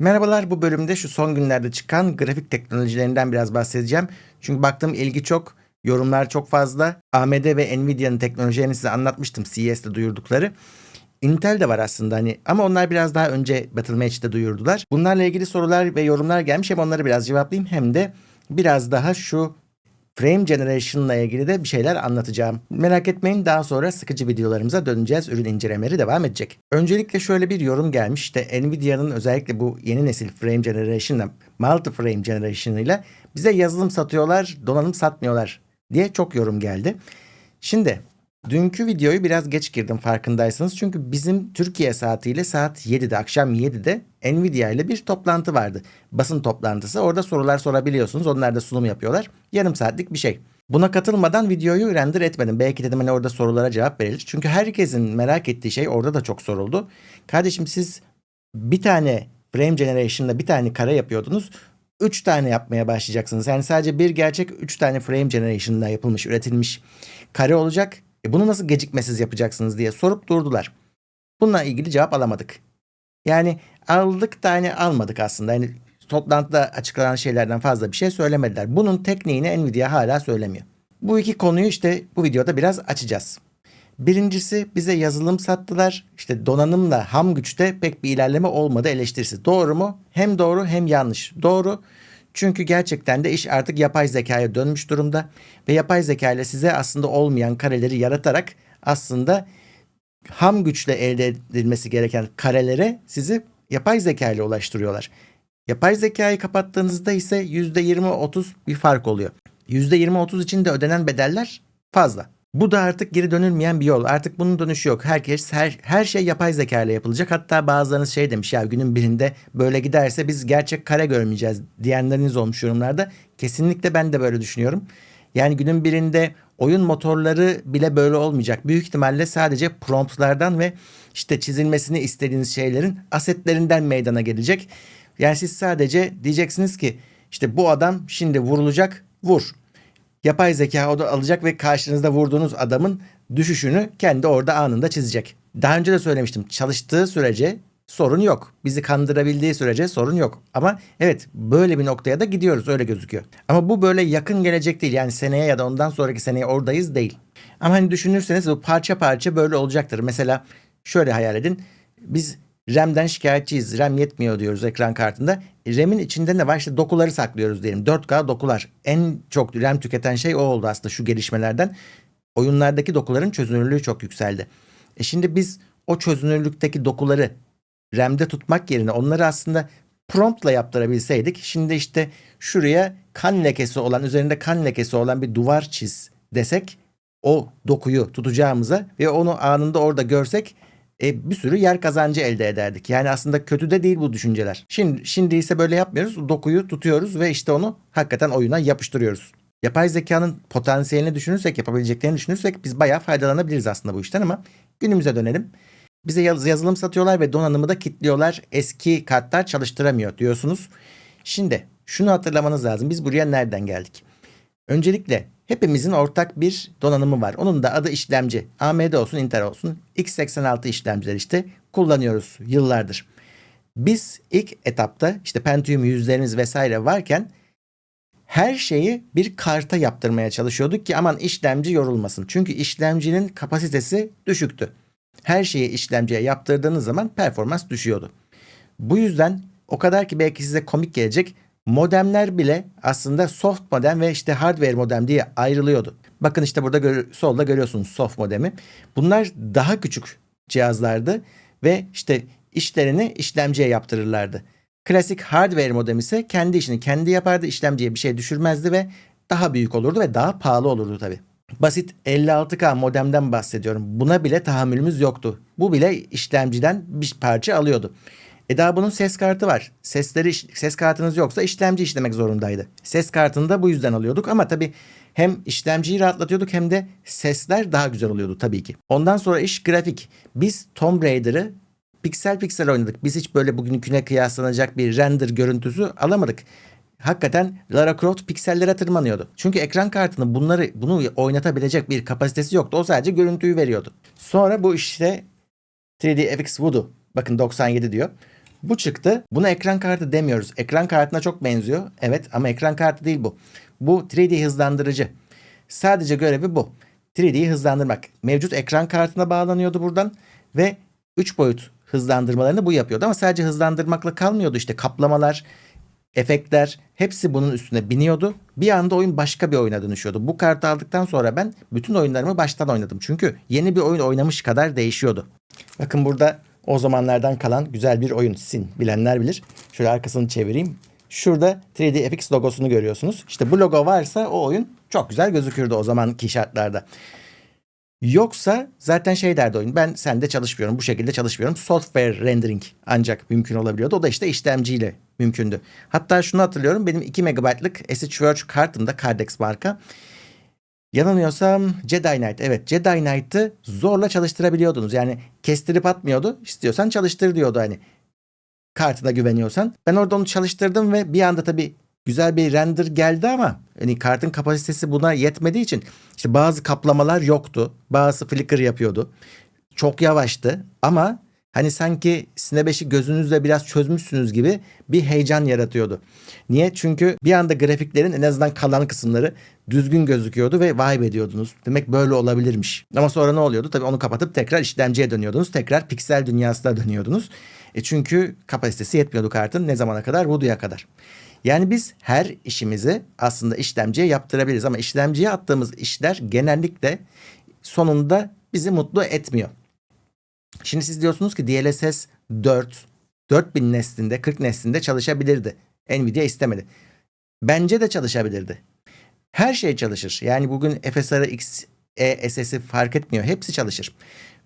Merhabalar bu bölümde şu son günlerde çıkan grafik teknolojilerinden biraz bahsedeceğim. Çünkü baktığım ilgi çok, yorumlar çok fazla. AMD ve Nvidia'nın teknolojilerini size anlatmıştım CES'te duyurdukları. Intel de var aslında hani ama onlar biraz daha önce Battle Match'te duyurdular. Bunlarla ilgili sorular ve yorumlar gelmiş hem onları biraz cevaplayayım hem de biraz daha şu Frame Generation ile ilgili de bir şeyler anlatacağım. Merak etmeyin daha sonra sıkıcı videolarımıza döneceğiz. Ürün incelemeleri devam edecek. Öncelikle şöyle bir yorum gelmiş. İşte Nvidia'nın özellikle bu yeni nesil Frame Generation'la Multi Frame Generation ile bize yazılım satıyorlar, donanım satmıyorlar diye çok yorum geldi. Şimdi dünkü videoyu biraz geç girdim farkındaysanız. Çünkü bizim Türkiye saatiyle saat 7'de akşam 7'de Nvidia ile bir toplantı vardı. Basın toplantısı. Orada sorular sorabiliyorsunuz. Onlar da sunum yapıyorlar. Yarım saatlik bir şey. Buna katılmadan videoyu render etmedim. Belki dedim hani orada sorulara cevap verilir. Çünkü herkesin merak ettiği şey orada da çok soruldu. Kardeşim siz bir tane frame generation'da bir tane kare yapıyordunuz. 3 tane yapmaya başlayacaksınız. Yani sadece bir gerçek 3 tane frame generation'da yapılmış, üretilmiş kare olacak. E bunu nasıl gecikmesiz yapacaksınız diye sorup durdular. Bununla ilgili cevap alamadık. Yani aldık da hani almadık aslında. Yani toplantıda açıklanan şeylerden fazla bir şey söylemediler. Bunun tekniğini Nvidia hala söylemiyor. Bu iki konuyu işte bu videoda biraz açacağız. Birincisi bize yazılım sattılar. İşte donanımla ham güçte pek bir ilerleme olmadı eleştirisi. Doğru mu? Hem doğru hem yanlış. Doğru. Çünkü gerçekten de iş artık yapay zekaya dönmüş durumda ve yapay zeka ile size aslında olmayan kareleri yaratarak aslında ham güçle elde edilmesi gereken karelere sizi yapay zeka ile ulaştırıyorlar. Yapay zekayı kapattığınızda ise %20-30 bir fark oluyor. %20-30 için de ödenen bedeller fazla. Bu da artık geri dönülmeyen bir yol. Artık bunun dönüşü yok. Herkes her, her şey yapay zeka ile yapılacak. Hatta bazılarınız şey demiş ya günün birinde böyle giderse biz gerçek kare görmeyeceğiz diyenleriniz olmuş yorumlarda. Kesinlikle ben de böyle düşünüyorum. Yani günün birinde oyun motorları bile böyle olmayacak. Büyük ihtimalle sadece promptlardan ve işte çizilmesini istediğiniz şeylerin asetlerinden meydana gelecek. Yani siz sadece diyeceksiniz ki işte bu adam şimdi vurulacak vur. Yapay zeka o da alacak ve karşınızda vurduğunuz adamın düşüşünü kendi orada anında çizecek. Daha önce de söylemiştim. Çalıştığı sürece sorun yok. Bizi kandırabildiği sürece sorun yok. Ama evet böyle bir noktaya da gidiyoruz öyle gözüküyor. Ama bu böyle yakın gelecek değil. Yani seneye ya da ondan sonraki seneye oradayız değil. Ama hani düşünürseniz bu parça parça böyle olacaktır. Mesela şöyle hayal edin. Biz RAM'den şikayetçiyiz. RAM yetmiyor diyoruz ekran kartında. RAM'in içinde ne var? İşte dokuları saklıyoruz diyelim. 4K dokular. En çok RAM tüketen şey o oldu aslında şu gelişmelerden. Oyunlardaki dokuların çözünürlüğü çok yükseldi. E şimdi biz o çözünürlükteki dokuları RAM'de tutmak yerine onları aslında promptla yaptırabilseydik. Şimdi işte şuraya kan lekesi olan, üzerinde kan lekesi olan bir duvar çiz desek o dokuyu tutacağımıza ve onu anında orada görsek e, bir sürü yer kazancı elde ederdik. Yani aslında kötü de değil bu düşünceler. Şimdi, şimdi ise böyle yapmıyoruz. Dokuyu tutuyoruz ve işte onu hakikaten oyuna yapıştırıyoruz. Yapay zekanın potansiyelini düşünürsek, yapabileceklerini düşünürsek biz bayağı faydalanabiliriz aslında bu işten ama günümüze dönelim. Bize yazılım satıyorlar ve donanımı da kilitliyorlar. Eski kartlar çalıştıramıyor diyorsunuz. Şimdi şunu hatırlamanız lazım. Biz buraya nereden geldik? Öncelikle hepimizin ortak bir donanımı var. Onun da adı işlemci. AMD olsun, Intel olsun. x86 işlemciler işte kullanıyoruz yıllardır. Biz ilk etapta işte Pentium yüzleriniz vesaire varken her şeyi bir karta yaptırmaya çalışıyorduk ki aman işlemci yorulmasın. Çünkü işlemcinin kapasitesi düşüktü. Her şeyi işlemciye yaptırdığınız zaman performans düşüyordu. Bu yüzden o kadar ki belki size komik gelecek modemler bile aslında soft modem ve işte hardware modem diye ayrılıyordu. Bakın işte burada gör solda görüyorsunuz soft modemi. Bunlar daha küçük cihazlardı ve işte işlerini işlemciye yaptırırlardı. Klasik hardware modem ise kendi işini kendi yapardı, işlemciye bir şey düşürmezdi ve daha büyük olurdu ve daha pahalı olurdu tabii. Basit 56K modemden bahsediyorum. Buna bile tahammülümüz yoktu. Bu bile işlemciden bir parça alıyordu. E daha bunun ses kartı var. Sesleri ses kartınız yoksa işlemci işlemek zorundaydı. Ses kartını da bu yüzden alıyorduk ama tabii hem işlemciyi rahatlatıyorduk hem de sesler daha güzel oluyordu tabii ki. Ondan sonra iş grafik. Biz Tomb Raider'ı piksel piksel oynadık. Biz hiç böyle bugünküne kıyaslanacak bir render görüntüsü alamadık. Hakikaten Lara Croft piksellere tırmanıyordu. Çünkü ekran kartının bunları bunu oynatabilecek bir kapasitesi yoktu. O sadece görüntüyü veriyordu. Sonra bu işte 3D FX Voodoo bakın 97 diyor. Bu çıktı. Buna ekran kartı demiyoruz. Ekran kartına çok benziyor. Evet ama ekran kartı değil bu. Bu 3D hızlandırıcı. Sadece görevi bu. 3D'yi hızlandırmak. Mevcut ekran kartına bağlanıyordu buradan ve 3 boyut hızlandırmalarını bu yapıyordu ama sadece hızlandırmakla kalmıyordu işte kaplamalar, efektler hepsi bunun üstüne biniyordu. Bir anda oyun başka bir oyuna dönüşüyordu. Bu kartı aldıktan sonra ben bütün oyunlarımı baştan oynadım. Çünkü yeni bir oyun oynamış kadar değişiyordu. Bakın burada o zamanlardan kalan güzel bir oyun. Sin bilenler bilir. Şöyle arkasını çevireyim. Şurada 3D FX logosunu görüyorsunuz. İşte bu logo varsa o oyun çok güzel gözükürdü o zamanki şartlarda. Yoksa zaten şey derdi oyun. Ben sende çalışmıyorum. Bu şekilde çalışmıyorum. Software rendering ancak mümkün olabiliyordu. O da işte işlemciyle mümkündü. Hatta şunu hatırlıyorum. Benim 2 MB'lık SH Verge kartımda Cardex marka. Yanılmıyorsam Jedi Knight. Evet Jedi Knight'ı zorla çalıştırabiliyordunuz. Yani kestirip atmıyordu. İstiyorsan çalıştır diyordu hani. Kartına güveniyorsan. Ben orada onu çalıştırdım ve bir anda tabii güzel bir render geldi ama hani kartın kapasitesi buna yetmediği için işte bazı kaplamalar yoktu. Bazı flicker yapıyordu. Çok yavaştı ama hani sanki Sine 5'i gözünüzle biraz çözmüşsünüz gibi bir heyecan yaratıyordu. Niye? Çünkü bir anda grafiklerin en azından kalan kısımları düzgün gözüküyordu ve vibe ediyordunuz. Demek böyle olabilirmiş. Ama sonra ne oluyordu? Tabii onu kapatıp tekrar işlemciye dönüyordunuz. Tekrar piksel dünyasına dönüyordunuz. E çünkü kapasitesi yetmiyordu kartın ne zamana kadar? Voodoo'ya kadar. Yani biz her işimizi aslında işlemciye yaptırabiliriz ama işlemciye attığımız işler genellikle sonunda bizi mutlu etmiyor. Şimdi siz diyorsunuz ki DLSS 4 4000 neslinde 40 neslinde çalışabilirdi. Nvidia istemedi. Bence de çalışabilirdi. Her şey çalışır. Yani bugün FSR X, E, SS'i fark etmiyor. Hepsi çalışır.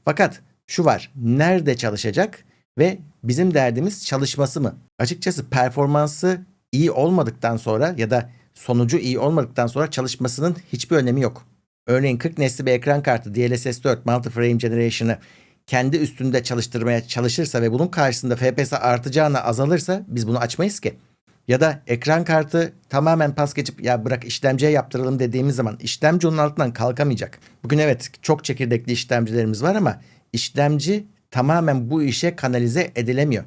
Fakat şu var. Nerede çalışacak ve bizim derdimiz çalışması mı? Açıkçası performansı iyi olmadıktan sonra ya da sonucu iyi olmadıktan sonra çalışmasının hiçbir önemi yok. Örneğin 40 nesli bir ekran kartı DLSS 4 Multi-Frame Generation'ı kendi üstünde çalıştırmaya çalışırsa ve bunun karşısında FPS artacağına azalırsa biz bunu açmayız ki. Ya da ekran kartı tamamen pas geçip ya bırak işlemciye yaptıralım dediğimiz zaman işlemci onun altından kalkamayacak. Bugün evet çok çekirdekli işlemcilerimiz var ama işlemci tamamen bu işe kanalize edilemiyor.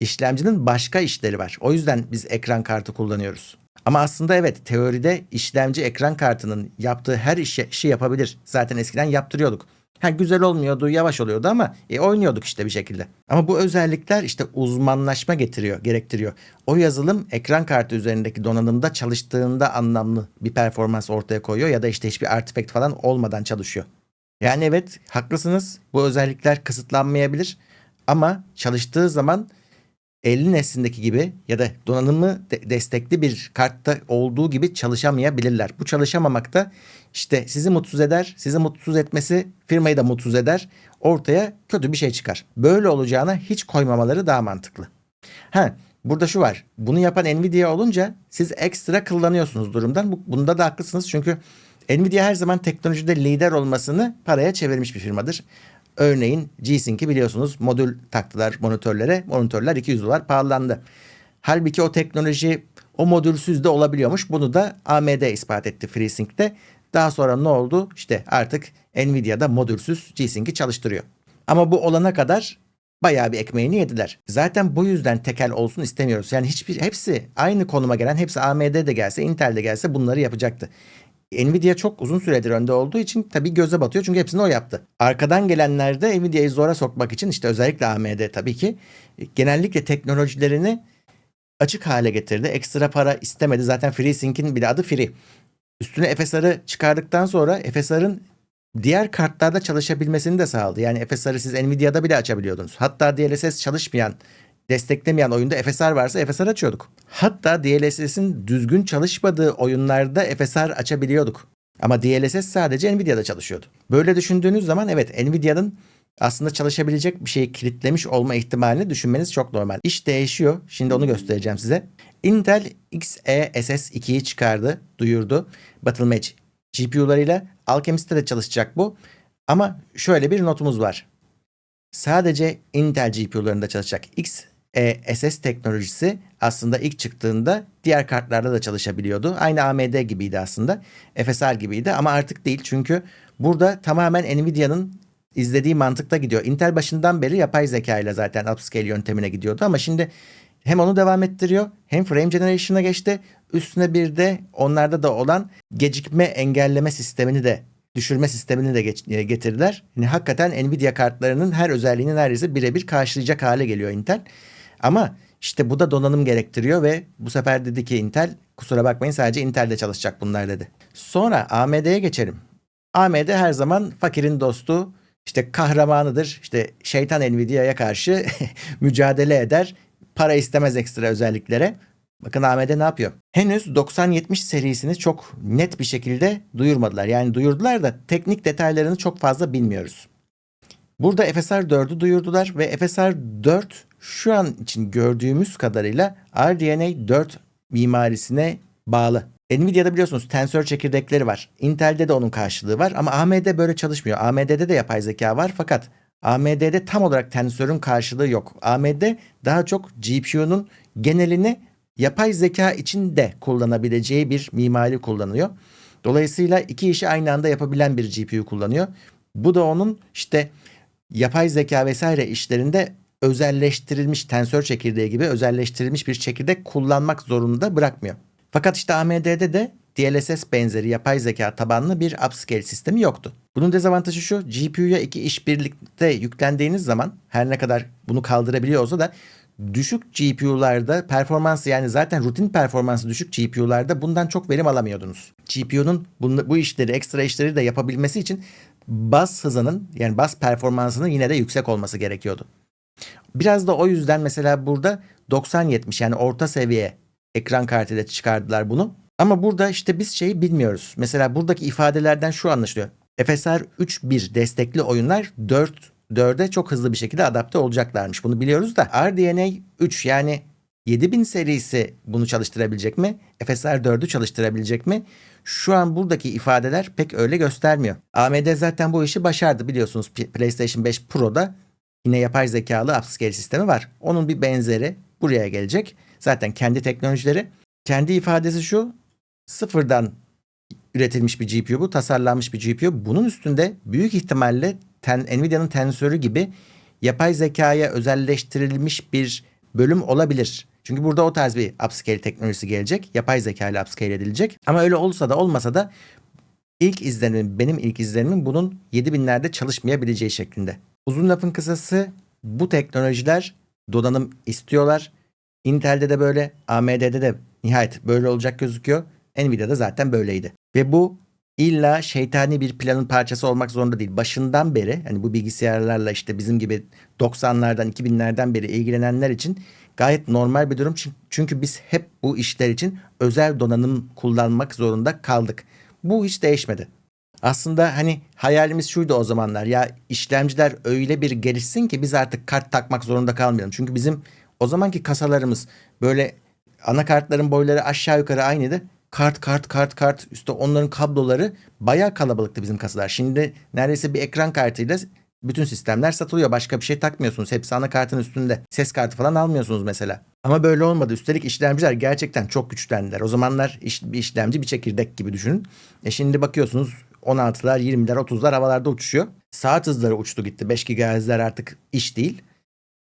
İşlemcinin başka işleri var. O yüzden biz ekran kartı kullanıyoruz. Ama aslında evet teoride işlemci ekran kartının yaptığı her işi, işi yapabilir. Zaten eskiden yaptırıyorduk. Ha, güzel olmuyordu, yavaş oluyordu ama e, oynuyorduk işte bir şekilde. Ama bu özellikler işte uzmanlaşma getiriyor, gerektiriyor. O yazılım ekran kartı üzerindeki donanımda çalıştığında anlamlı bir performans ortaya koyuyor ya da işte hiçbir artifact falan olmadan çalışıyor. Yani evet haklısınız. Bu özellikler kısıtlanmayabilir ama çalıştığı zaman 50 neslindeki gibi ya da donanımı de destekli bir kartta olduğu gibi çalışamayabilirler. Bu çalışamamak da işte sizi mutsuz eder. Sizi mutsuz etmesi firmayı da mutsuz eder. Ortaya kötü bir şey çıkar. Böyle olacağına hiç koymamaları daha mantıklı. Ha, burada şu var. Bunu yapan Nvidia olunca siz ekstra kullanıyorsunuz durumdan. Bunda da haklısınız çünkü Nvidia her zaman teknolojide lider olmasını paraya çevirmiş bir firmadır. Örneğin G-Sync'i biliyorsunuz modül taktılar monitörlere. Monitörler 200 dolar pahalandı. Halbuki o teknoloji o modülsüz de olabiliyormuş. Bunu da AMD ispat etti FreeSync'te. Daha sonra ne oldu? İşte artık Nvidia'da modülsüz G-Sync'i çalıştırıyor. Ama bu olana kadar bayağı bir ekmeğini yediler. Zaten bu yüzden tekel olsun istemiyoruz. Yani hiçbir hepsi aynı konuma gelen, hepsi AMD de gelse, Intel de gelse bunları yapacaktı. Nvidia çok uzun süredir önde olduğu için tabii göze batıyor çünkü hepsini o yaptı. Arkadan gelenler de Nvidia'yı zora sokmak için işte özellikle AMD tabii ki genellikle teknolojilerini açık hale getirdi. Ekstra para istemedi. Zaten FreeSync'in bile adı Free. Üstüne FSR'ı çıkardıktan sonra FSR'ın diğer kartlarda çalışabilmesini de sağladı. Yani FSR'ı siz Nvidia'da bile açabiliyordunuz. Hatta DLSS çalışmayan desteklemeyen oyunda FSR varsa FSR açıyorduk. Hatta DLSS'in düzgün çalışmadığı oyunlarda FSR açabiliyorduk. Ama DLSS sadece Nvidia'da çalışıyordu. Böyle düşündüğünüz zaman evet Nvidia'nın aslında çalışabilecek bir şeyi kilitlemiş olma ihtimalini düşünmeniz çok normal. İş değişiyor. Şimdi onu göstereceğim size. Intel XeSS 2'yi çıkardı, duyurdu. Battlematch GPU'larıyla Alchemist'te de çalışacak bu. Ama şöyle bir notumuz var. Sadece Intel GPU'larında çalışacak. X e, SS teknolojisi aslında ilk çıktığında diğer kartlarda da çalışabiliyordu. Aynı AMD gibiydi aslında. FSR gibiydi ama artık değil çünkü burada tamamen Nvidia'nın izlediği mantıkta gidiyor. Intel başından beri yapay zeka ile zaten upscale yöntemine gidiyordu ama şimdi hem onu devam ettiriyor hem frame generation'a geçti. Üstüne bir de onlarda da olan gecikme engelleme sistemini de düşürme sistemini de e, getirdiler. Yani hakikaten Nvidia kartlarının her özelliğini neredeyse birebir karşılayacak hale geliyor Intel. Ama işte bu da donanım gerektiriyor ve bu sefer dedi ki Intel kusura bakmayın sadece Intel'de çalışacak bunlar dedi. Sonra AMD'ye geçelim. AMD her zaman fakirin dostu, işte kahramanıdır. İşte şeytan Nvidia'ya karşı mücadele eder. Para istemez ekstra özelliklere. Bakın AMD ne yapıyor? Henüz 9070 serisini çok net bir şekilde duyurmadılar. Yani duyurdular da teknik detaylarını çok fazla bilmiyoruz. Burada FSR 4'ü duyurdular ve FSR 4 şu an için gördüğümüz kadarıyla RDNA 4 mimarisine bağlı. Nvidia'da biliyorsunuz tensör çekirdekleri var. Intel'de de onun karşılığı var ama AMD böyle çalışmıyor. AMD'de de yapay zeka var fakat AMD'de tam olarak tensörün karşılığı yok. AMD daha çok GPU'nun genelini yapay zeka için de kullanabileceği bir mimari kullanıyor. Dolayısıyla iki işi aynı anda yapabilen bir GPU kullanıyor. Bu da onun işte yapay zeka vesaire işlerinde özelleştirilmiş tensör çekirdeği gibi özelleştirilmiş bir çekirdek kullanmak zorunda bırakmıyor. Fakat işte AMD'de de DLSS benzeri yapay zeka tabanlı bir upscale sistemi yoktu. Bunun dezavantajı şu GPU'ya iki iş birlikte yüklendiğiniz zaman her ne kadar bunu kaldırabiliyor olsa da düşük GPU'larda performansı yani zaten rutin performansı düşük GPU'larda bundan çok verim alamıyordunuz. GPU'nun bu işleri ekstra işleri de yapabilmesi için bas hızının yani bas performansının yine de yüksek olması gerekiyordu. Biraz da o yüzden mesela burada 90-70 yani orta seviye ekran kartıyla çıkardılar bunu. Ama burada işte biz şeyi bilmiyoruz. Mesela buradaki ifadelerden şu anlaşılıyor. FSR 3.1 destekli oyunlar 4 4'e çok hızlı bir şekilde adapte olacaklarmış. Bunu biliyoruz da RDNA 3 yani 7000 serisi bunu çalıştırabilecek mi? FSR 4'ü çalıştırabilecek mi? Şu an buradaki ifadeler pek öyle göstermiyor. AMD zaten bu işi başardı biliyorsunuz. PlayStation 5 Pro'da yine yapay zekalı upscale sistemi var. Onun bir benzeri buraya gelecek. Zaten kendi teknolojileri. Kendi ifadesi şu. Sıfırdan üretilmiş bir GPU bu. Tasarlanmış bir GPU. Bunun üstünde büyük ihtimalle ten, Nvidia'nın tensörü gibi yapay zekaya özelleştirilmiş bir bölüm olabilir. Çünkü burada o tarz bir upscale teknolojisi gelecek. Yapay zeka ile upscale edilecek. Ama öyle olsa da olmasa da ilk izlenimim, benim ilk izlenimim bunun 7000'lerde çalışmayabileceği şeklinde. Uzun lafın kısası bu teknolojiler donanım istiyorlar. Intel'de de böyle, AMD'de de nihayet böyle olacak gözüküyor. Nvidia'da zaten böyleydi. Ve bu illa şeytani bir planın parçası olmak zorunda değil. Başından beri hani bu bilgisayarlarla işte bizim gibi 90'lardan 2000'lerden beri ilgilenenler için gayet normal bir durum. Çün- Çünkü biz hep bu işler için özel donanım kullanmak zorunda kaldık. Bu hiç değişmedi. Aslında hani hayalimiz şuydu o zamanlar. Ya işlemciler öyle bir gelişsin ki biz artık kart takmak zorunda kalmayalım. Çünkü bizim o zamanki kasalarımız böyle anakartların boyları aşağı yukarı aynıydı. Kart kart kart kart üstte onların kabloları bayağı kalabalıktı bizim kasalar. Şimdi neredeyse bir ekran kartıyla bütün sistemler satılıyor. Başka bir şey takmıyorsunuz. Hepsi anakartın üstünde. Ses kartı falan almıyorsunuz mesela. Ama böyle olmadı. Üstelik işlemciler gerçekten çok güçlendiler. O zamanlar iş, bir işlemci bir çekirdek gibi düşünün. E şimdi bakıyorsunuz 16'lar, 20'ler, 30'lar havalarda uçuşuyor. Saat hızları uçtu gitti. 5 GHz'ler artık iş değil.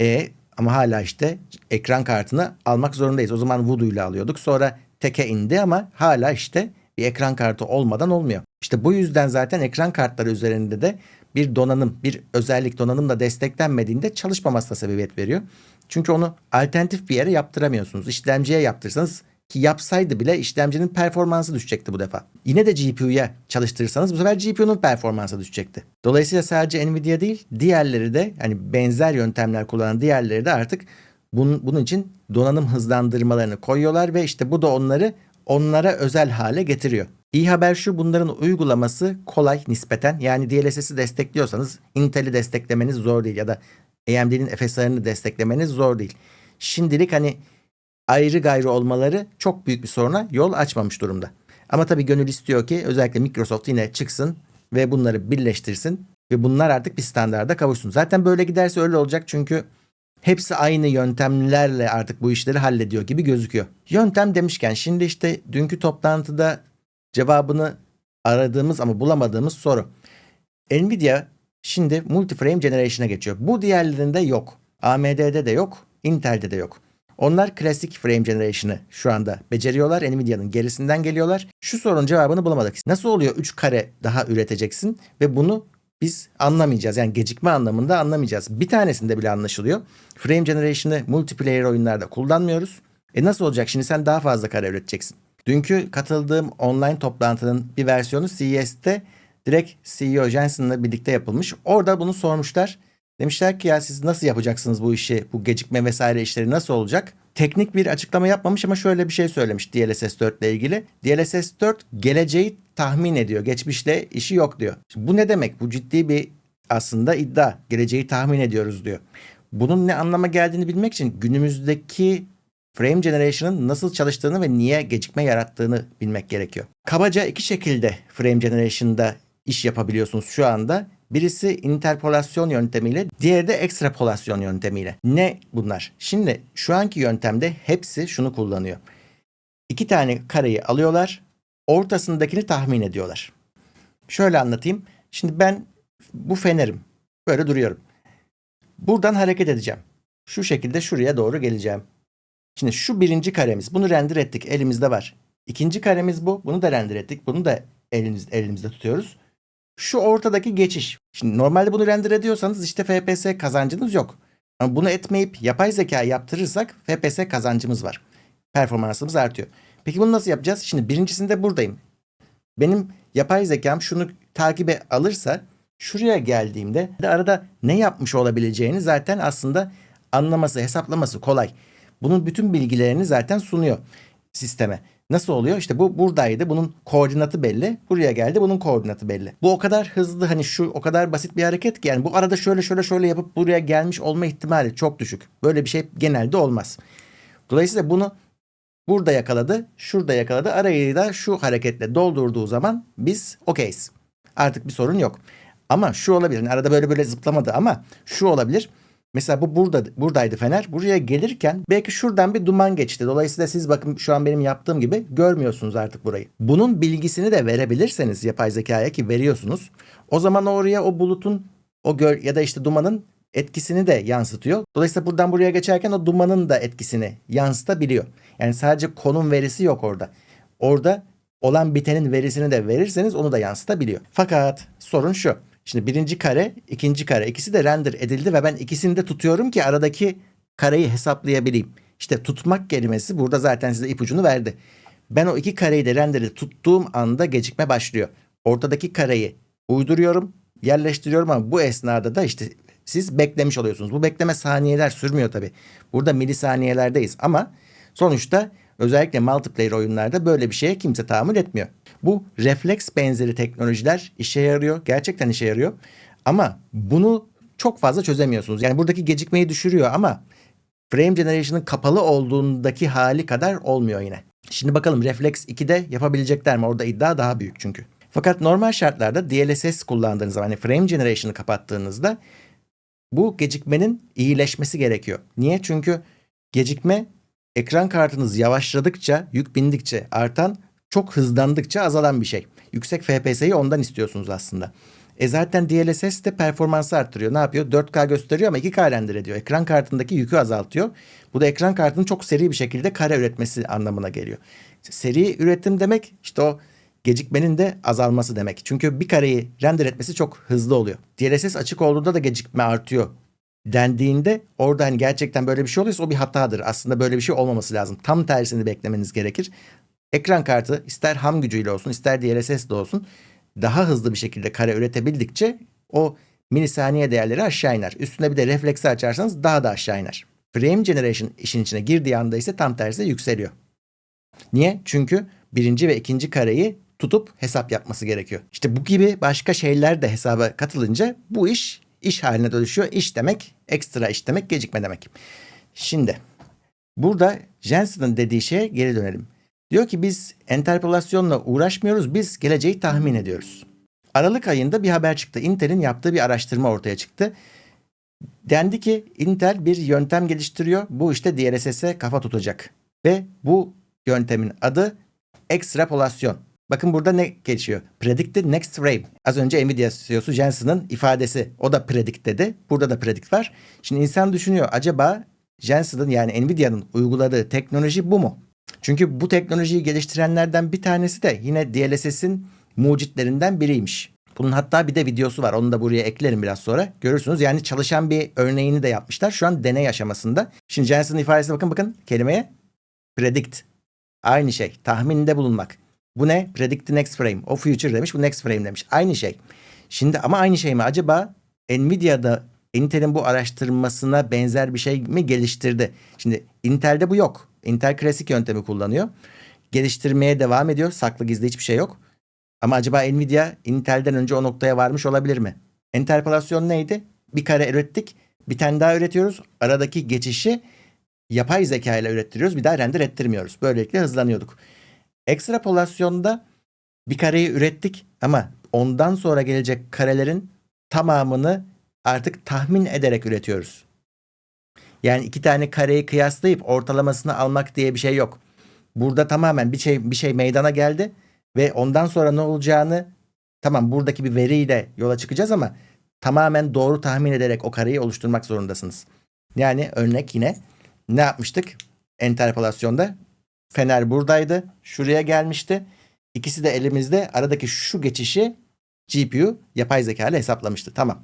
E ama hala işte ekran kartını almak zorundayız. O zaman Voodoo ile alıyorduk. Sonra teke indi ama hala işte bir ekran kartı olmadan olmuyor. İşte bu yüzden zaten ekran kartları üzerinde de bir donanım, bir özellik donanımla desteklenmediğinde çalışmamasına sebebiyet veriyor. Çünkü onu alternatif bir yere yaptıramıyorsunuz. İşlemciye yaptırsanız ki yapsaydı bile işlemcinin performansı düşecekti bu defa. Yine de GPU'ya çalıştırırsanız bu sefer GPU'nun performansı düşecekti. Dolayısıyla sadece Nvidia değil diğerleri de hani benzer yöntemler kullanan diğerleri de artık bunun, bunun için donanım hızlandırmalarını koyuyorlar ve işte bu da onları onlara özel hale getiriyor. İyi haber şu bunların uygulaması kolay nispeten. Yani DLSS'i destekliyorsanız Intel'i desteklemeniz zor değil ya da AMD'nin FSR'ını desteklemeniz zor değil. Şimdilik hani ayrı gayrı olmaları çok büyük bir soruna yol açmamış durumda. Ama tabii gönül istiyor ki özellikle Microsoft yine çıksın ve bunları birleştirsin ve bunlar artık bir standarda kavuşsun. Zaten böyle giderse öyle olacak çünkü hepsi aynı yöntemlerle artık bu işleri hallediyor gibi gözüküyor. Yöntem demişken şimdi işte dünkü toplantıda cevabını aradığımız ama bulamadığımız soru. Nvidia Şimdi multiframe generation'a geçiyor. Bu diğerlerinde yok. AMD'de de yok, Intel'de de yok. Onlar klasik frame generation'ı şu anda beceriyorlar. Nvidia'nın gerisinden geliyorlar. Şu sorunun cevabını bulamadık. Nasıl oluyor 3 kare daha üreteceksin ve bunu biz anlamayacağız. Yani gecikme anlamında anlamayacağız. Bir tanesinde bile anlaşılıyor. Frame generation'ı multiplayer oyunlarda kullanmıyoruz. E nasıl olacak? Şimdi sen daha fazla kare üreteceksin. Dünkü katıldığım online toplantının bir versiyonu CES'te direkt CEO Jensen'la birlikte yapılmış. Orada bunu sormuşlar. Demişler ki ya siz nasıl yapacaksınız bu işi, bu gecikme vesaire işleri nasıl olacak? Teknik bir açıklama yapmamış ama şöyle bir şey söylemiş DLSS 4 ile ilgili. DLSS 4 geleceği tahmin ediyor. Geçmişle işi yok diyor. Şimdi bu ne demek? Bu ciddi bir aslında iddia. Geleceği tahmin ediyoruz diyor. Bunun ne anlama geldiğini bilmek için günümüzdeki Frame Generation'ın nasıl çalıştığını ve niye gecikme yarattığını bilmek gerekiyor. Kabaca iki şekilde Frame Generation'da iş yapabiliyorsunuz şu anda. Birisi interpolasyon yöntemiyle, diğeri de ekstrapolasyon yöntemiyle. Ne bunlar? Şimdi şu anki yöntemde hepsi şunu kullanıyor. İki tane kareyi alıyorlar, ortasındakini tahmin ediyorlar. Şöyle anlatayım. Şimdi ben bu fenerim. Böyle duruyorum. Buradan hareket edeceğim. Şu şekilde şuraya doğru geleceğim. Şimdi şu birinci karemiz. Bunu render ettik. Elimizde var. İkinci karemiz bu. Bunu da render ettik. Bunu da elimiz, elimizde tutuyoruz. Şu ortadaki geçiş. Şimdi normalde bunu render ediyorsanız işte FPS kazancınız yok. Ama bunu etmeyip yapay zeka yaptırırsak FPS kazancımız var. Performansımız artıyor. Peki bunu nasıl yapacağız? Şimdi birincisinde buradayım. Benim yapay zekam şunu takibe alırsa şuraya geldiğimde de arada ne yapmış olabileceğini zaten aslında anlaması, hesaplaması kolay. Bunun bütün bilgilerini zaten sunuyor sisteme. Nasıl oluyor? İşte bu buradaydı. Bunun koordinatı belli. Buraya geldi. Bunun koordinatı belli. Bu o kadar hızlı hani şu o kadar basit bir hareket ki yani bu arada şöyle şöyle şöyle yapıp buraya gelmiş olma ihtimali çok düşük. Böyle bir şey genelde olmaz. Dolayısıyla bunu burada yakaladı, şurada yakaladı. Arayı da şu hareketle doldurduğu zaman biz okeyiz. Artık bir sorun yok. Ama şu olabilir. Yani arada böyle böyle zıplamadı ama şu olabilir. Mesela bu burada buradaydı fener. Buraya gelirken belki şuradan bir duman geçti. Dolayısıyla siz bakın şu an benim yaptığım gibi görmüyorsunuz artık burayı. Bunun bilgisini de verebilirseniz yapay zekaya ki veriyorsunuz. O zaman oraya o bulutun o göl ya da işte dumanın etkisini de yansıtıyor. Dolayısıyla buradan buraya geçerken o dumanın da etkisini yansıtabiliyor. Yani sadece konum verisi yok orada. Orada olan bitenin verisini de verirseniz onu da yansıtabiliyor. Fakat sorun şu. Şimdi birinci kare, ikinci kare ikisi de render edildi ve ben ikisini de tutuyorum ki aradaki kareyi hesaplayabileyim. İşte tutmak kelimesi burada zaten size ipucunu verdi. Ben o iki kareyi de renderi tuttuğum anda gecikme başlıyor. Ortadaki kareyi uyduruyorum, yerleştiriyorum ama bu esnada da işte siz beklemiş oluyorsunuz. Bu bekleme saniyeler sürmüyor tabii. Burada milisaniyelerdeyiz ama sonuçta özellikle multiplayer oyunlarda böyle bir şeye kimse tahammül etmiyor. Bu refleks benzeri teknolojiler işe yarıyor. Gerçekten işe yarıyor. Ama bunu çok fazla çözemiyorsunuz. Yani buradaki gecikmeyi düşürüyor ama frame generation'ın kapalı olduğundaki hali kadar olmuyor yine. Şimdi bakalım Reflex 2'de yapabilecekler mi? Orada iddia daha büyük çünkü. Fakat normal şartlarda DLSS kullandığınız zaman, yani frame generation'ı kapattığınızda bu gecikmenin iyileşmesi gerekiyor. Niye? Çünkü gecikme ekran kartınız yavaşladıkça, yük bindikçe artan çok hızlandıkça azalan bir şey. Yüksek FPS'yi ondan istiyorsunuz aslında. E zaten DLSS de performansı arttırıyor. Ne yapıyor? 4K gösteriyor ama 2K render ediyor. Ekran kartındaki yükü azaltıyor. Bu da ekran kartının çok seri bir şekilde kare üretmesi anlamına geliyor. Seri üretim demek işte o gecikmenin de azalması demek. Çünkü bir kareyi render etmesi çok hızlı oluyor. DLSS açık olduğunda da gecikme artıyor dendiğinde orada hani gerçekten böyle bir şey oluyorsa o bir hatadır. Aslında böyle bir şey olmaması lazım. Tam tersini beklemeniz gerekir. Ekran kartı ister ham gücüyle olsun ister DLSS de olsun daha hızlı bir şekilde kare üretebildikçe o milisaniye değerleri aşağı iner. Üstüne bir de refleksi açarsanız daha da aşağı iner. Frame generation işin içine girdiği anda ise tam tersi yükseliyor. Niye? Çünkü birinci ve ikinci kareyi tutup hesap yapması gerekiyor. İşte bu gibi başka şeyler de hesaba katılınca bu iş iş haline dönüşüyor. İş demek ekstra iş demek gecikme demek. Şimdi burada Jensen'ın dediği şeye geri dönelim. Diyor ki biz enterpolasyonla uğraşmıyoruz, biz geleceği tahmin ediyoruz. Aralık ayında bir haber çıktı. Intel'in yaptığı bir araştırma ortaya çıktı. Dendi ki Intel bir yöntem geliştiriyor. Bu işte DLSS'e kafa tutacak. Ve bu yöntemin adı ekstrapolasyon. Bakın burada ne geçiyor? Predict the next frame. Az önce Nvidia CEO'su Jensen'ın ifadesi. O da predict dedi. Burada da predict var. Şimdi insan düşünüyor. Acaba Jensen'ın yani Nvidia'nın uyguladığı teknoloji bu mu? Çünkü bu teknolojiyi geliştirenlerden bir tanesi de yine DLSS'in mucitlerinden biriymiş. Bunun hatta bir de videosu var. Onu da buraya eklerim biraz sonra. Görürsünüz. Yani çalışan bir örneğini de yapmışlar. Şu an deney aşamasında. Şimdi Jensen'ın ifadesine bakın bakın kelimeye predict. Aynı şey. Tahminde bulunmak. Bu ne? Predict the next frame. O future demiş. Bu next frame demiş. Aynı şey. Şimdi ama aynı şey mi? Acaba Nvidia'da Intel'in bu araştırmasına benzer bir şey mi geliştirdi? Şimdi Intel'de bu yok. Intel klasik yöntemi kullanıyor. Geliştirmeye devam ediyor. Saklı gizli hiçbir şey yok. Ama acaba Nvidia Intel'den önce o noktaya varmış olabilir mi? Enterpolasyon neydi? Bir kare ürettik. Bir tane daha üretiyoruz. Aradaki geçişi yapay zeka ile ürettiriyoruz. Bir daha render ettirmiyoruz. Böylelikle hızlanıyorduk. Ekstrapolasyonda bir kareyi ürettik ama ondan sonra gelecek karelerin tamamını artık tahmin ederek üretiyoruz. Yani iki tane kareyi kıyaslayıp ortalamasını almak diye bir şey yok. Burada tamamen bir şey bir şey meydana geldi ve ondan sonra ne olacağını tamam buradaki bir veriyle yola çıkacağız ama tamamen doğru tahmin ederek o kareyi oluşturmak zorundasınız. Yani örnek yine ne yapmıştık? Enterpolasyonda Fener buradaydı. Şuraya gelmişti. İkisi de elimizde. Aradaki şu geçişi GPU yapay zeka ile hesaplamıştı. Tamam.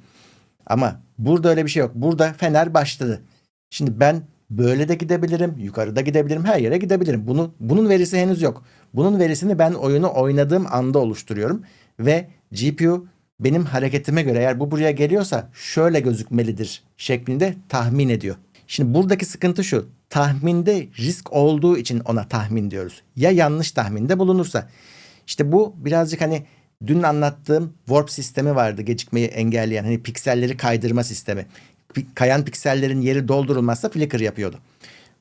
Ama burada öyle bir şey yok. Burada Fener başladı. Şimdi ben böyle de gidebilirim, yukarıda gidebilirim, her yere gidebilirim. Bunu bunun verisi henüz yok. Bunun verisini ben oyunu oynadığım anda oluşturuyorum ve GPU benim hareketime göre eğer bu buraya geliyorsa şöyle gözükmelidir şeklinde tahmin ediyor. Şimdi buradaki sıkıntı şu. Tahminde risk olduğu için ona tahmin diyoruz. Ya yanlış tahminde bulunursa. İşte bu birazcık hani dün anlattığım warp sistemi vardı gecikmeyi engelleyen hani pikselleri kaydırma sistemi. Kayan piksellerin yeri doldurulmazsa flicker yapıyordu.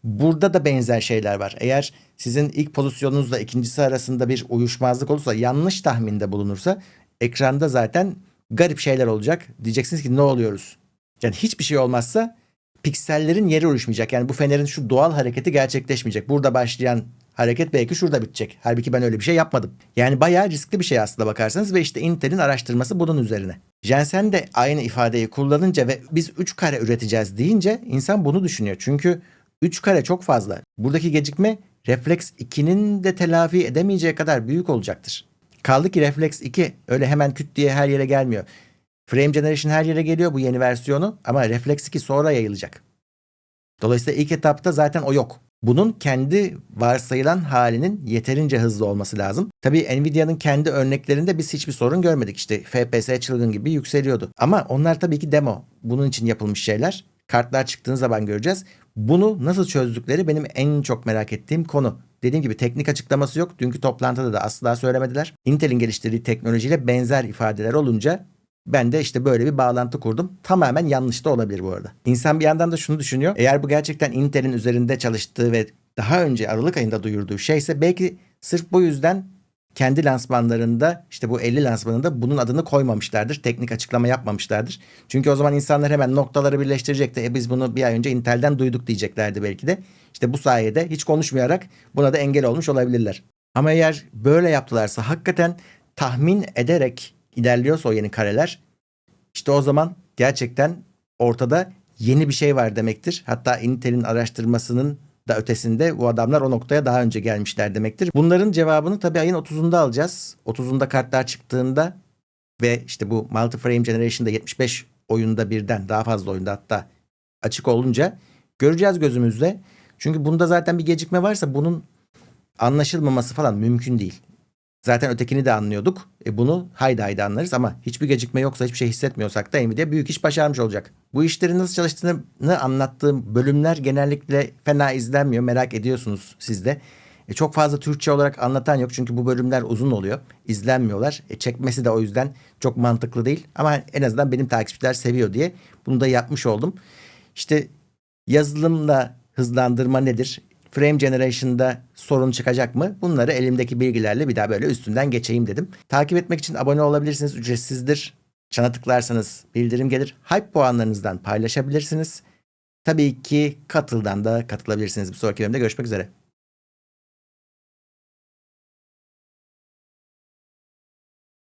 Burada da benzer şeyler var. Eğer sizin ilk pozisyonunuzla ikincisi arasında bir uyuşmazlık olursa, yanlış tahminde bulunursa ekranda zaten garip şeyler olacak. Diyeceksiniz ki ne oluyoruz? Yani hiçbir şey olmazsa piksellerin yeri uyuşmayacak. Yani bu fenerin şu doğal hareketi gerçekleşmeyecek. Burada başlayan hareket belki şurada bitecek. Halbuki ben öyle bir şey yapmadım. Yani bayağı riskli bir şey aslında bakarsanız ve işte Intel'in araştırması bunun üzerine. Jensen de aynı ifadeyi kullanınca ve biz 3 kare üreteceğiz deyince insan bunu düşünüyor. Çünkü 3 kare çok fazla. Buradaki gecikme Reflex 2'nin de telafi edemeyeceği kadar büyük olacaktır. Kaldı ki Reflex 2 öyle hemen küt diye her yere gelmiyor. Frame Generation her yere geliyor bu yeni versiyonu ama Reflex 2 sonra yayılacak. Dolayısıyla ilk etapta zaten o yok. Bunun kendi varsayılan halinin yeterince hızlı olması lazım. Tabii Nvidia'nın kendi örneklerinde biz hiçbir sorun görmedik. İşte FPS çılgın gibi yükseliyordu. Ama onlar tabii ki demo. Bunun için yapılmış şeyler. Kartlar çıktığın zaman göreceğiz. Bunu nasıl çözdükleri benim en çok merak ettiğim konu. Dediğim gibi teknik açıklaması yok. Dünkü toplantıda da asla söylemediler. Intel'in geliştirdiği teknolojiyle benzer ifadeler olunca ben de işte böyle bir bağlantı kurdum. Tamamen yanlış da olabilir bu arada. İnsan bir yandan da şunu düşünüyor. Eğer bu gerçekten Intel'in üzerinde çalıştığı ve daha önce Aralık ayında duyurduğu şeyse belki sırf bu yüzden kendi lansmanlarında işte bu 50 lansmanında bunun adını koymamışlardır. Teknik açıklama yapmamışlardır. Çünkü o zaman insanlar hemen noktaları birleştirecekti. E biz bunu bir ay önce Intel'den duyduk diyeceklerdi belki de. İşte bu sayede hiç konuşmayarak buna da engel olmuş olabilirler. Ama eğer böyle yaptılarsa hakikaten tahmin ederek ilerliyorsa o yeni kareler işte o zaman gerçekten ortada yeni bir şey var demektir. Hatta Intel'in araştırmasının da ötesinde bu adamlar o noktaya daha önce gelmişler demektir. Bunların cevabını tabii ayın 30'unda alacağız. 30'unda kartlar çıktığında ve işte bu Multi-Frame Generation'da 75 oyunda birden daha fazla oyunda hatta açık olunca göreceğiz gözümüzle. Çünkü bunda zaten bir gecikme varsa bunun anlaşılmaması falan mümkün değil. Zaten ötekini de anlıyorduk. E bunu haydi haydi anlarız ama hiçbir gecikme yoksa hiçbir şey hissetmiyorsak da Nvidia büyük iş başarmış olacak. Bu işlerin nasıl çalıştığını anlattığım bölümler genellikle fena izlenmiyor. Merak ediyorsunuz siz de. E çok fazla Türkçe olarak anlatan yok çünkü bu bölümler uzun oluyor. İzlenmiyorlar. E çekmesi de o yüzden çok mantıklı değil. Ama en azından benim takipçiler seviyor diye bunu da yapmış oldum. İşte yazılımla hızlandırma nedir? Frame Generation'da sorun çıkacak mı? Bunları elimdeki bilgilerle bir daha böyle üstünden geçeyim dedim. Takip etmek için abone olabilirsiniz. Ücretsizdir. Çana tıklarsanız bildirim gelir. Hype puanlarınızdan paylaşabilirsiniz. Tabii ki katıldan da katılabilirsiniz. Bir sonraki bölümde görüşmek üzere.